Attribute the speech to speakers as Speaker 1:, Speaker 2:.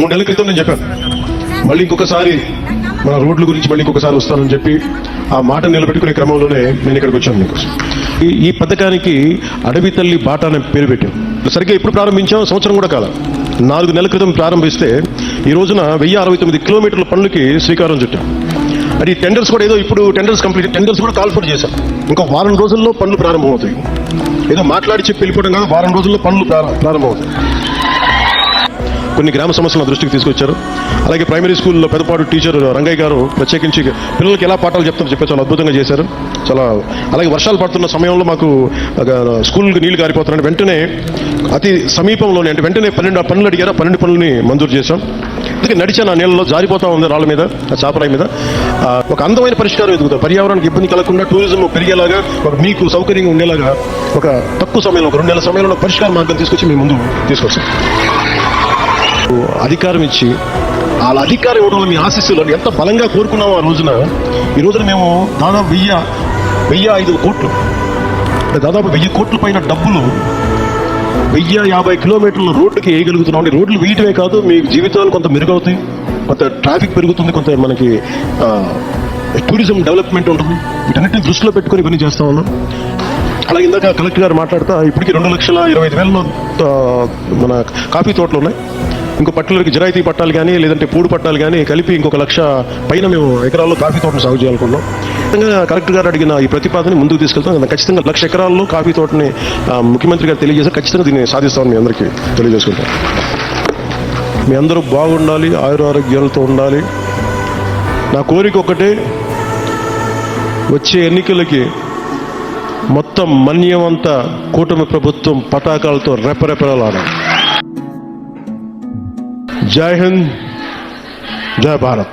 Speaker 1: మూడు నెలల క్రితం నేను చెప్పాను. మళ్ళీ ఇంకొకసారి మన రోడ్ల గురించి మళ్ళీ ఇంకొకసారి వస్తానని చెప్పి ఆ మాట నిలబెట్టుకునే క్రమంలోనే నేను ఇక్కడికి వచ్చాను మీకోసం. ఈ ఈ పథకానికి అడవి తల్లి బాట అనే పేరు పెట్టాం. సరిగ్గా ఎప్పుడు ప్రారంభించాం? సంవత్సరం కూడా కాదు నాలుగు నెలల క్రితం ప్రారంభిస్తే ఈ రోజున వెయ్యి అరవై తొమ్మిది కిలోమీటర్ల పనులకి శ్రీకారం చుట్టాం. అది టెండర్స్ కూడా ఏదో ఇప్పుడు టెండర్స్ కంప్లీట్ టెండర్స్ కూడా కాల్ఫర్ చేశాం. ఇంకా వారం రోజుల్లో పనులు ప్రారంభమవుతాయి. ఏదో మాట్లాడి చెప్పి వెళ్ళిపోవడం కాదు వారం రోజుల్లో పనులు ప్రారంభమవుతాయి. కొన్ని గ్రామ సమస్యలను దృష్టికి తీసుకొచ్చారు. అలాగే ప్రైమరీ స్కూల్లో పెద్దపాటు టీచర్ రంగయ్య గారు ప్రత్యేకించి పిల్లలకి ఎలా పాఠాలు చెప్తారో చెప్పి చాలా అద్భుతంగా చేశారు. చాలా అలాగే వర్షాలు పడుతున్న సమయంలో మాకు ఒక స్కూల్కి నీళ్ళు గారిపోతున్నాయి. వెంటనే అతి సమీపంలోనే అంటే వెంటనే పన్నెండు పనులు అడిగారు. పన్నెండు పనులని మంజూరు చేశాం. అందుకే నడిచాను ఆ నీళ్ళలో జారిపోతా ఉంది రాళ్ళ మీద ఆ చాపరాయి మీద. ఒక అందమైన పరిష్కారం ఎదుగుతాం. పర్యావరణానికి ఇబ్బంది కలగకుండా టూరిజం పెరిగేలాగా ఒక మీకు సౌకర్యంగా ఉండేలాగా ఒక తక్కువ సమయంలో ఒక రెండు నెలల సమయంలో పరిష్కార మార్గం తీసుకొచ్చి మీ ముందు తీసుకొస్తాం అధికారం ఇచ్చి వాళ్ళ అధికారం ఇవ్వడం మీ ఆశీస్సులు ఎంత బలంగా కోరుకున్నామో ఆ రోజున ఈ రోజున మేము దాదాపు వెయ్యి వెయ్యి ఐదు కోట్లు దాదాపు వెయ్యి కోట్ల పైన డబ్బులు వెయ్యి యాభై కిలోమీటర్ల రోడ్డుకి వేయగలుగుతున్నాం. అంటే రోడ్లు వేయటమే కాదు మీ జీవితాలు కొంత మెరుగవుతాయి కొంత ట్రాఫిక్ పెరుగుతుంది కొంత మనకి టూరిజం డెవలప్మెంట్ ఉంటుంది. వీటన్నిటిని దృష్టిలో పెట్టుకొని పని చేస్తా ఉన్నాం. అలాగే ఇందాక కలెక్టర్ గారు మాట్లాడుతా ఇప్పటికి రెండు లక్షల ఇరవై ఐదు వేలలో మన కాఫీ తోటలు ఉన్నాయి. ఇంకో పట్టణాలకి జిరాయితీ పట్టాలు కానీ లేదంటే పూడు పట్టాలు కానీ కలిపి ఇంకొక లక్ష పైన మేము ఎకరాల్లో కాఫీ తోటను సాగు చేయాలనుకున్నాం. ఖచ్చితంగా కలెక్టర్ గారు అడిగిన ఈ ప్రతిపాదన ముందుకు తీసుకెళ్తాం. ఖచ్చితంగా లక్ష ఎకరాల్లో కాఫీ తోటని ముఖ్యమంత్రి గారు తెలియజేసి ఖచ్చితంగా దీన్ని సాధిస్తామని మీ అందరికీ తెలియజేసుకుంటాం. మీ అందరూ బాగుండాలి ఆయుర ఆరోగ్యాలతో ఉండాలి. నా కోరిక ఒకటే వచ్చే ఎన్నికలకి మొత్తం మన్యమంతా కూటమి ప్రభుత్వం పతాకాలతో రెపరెపరలాడాలి. জয় হিন্দ জয় ভারত।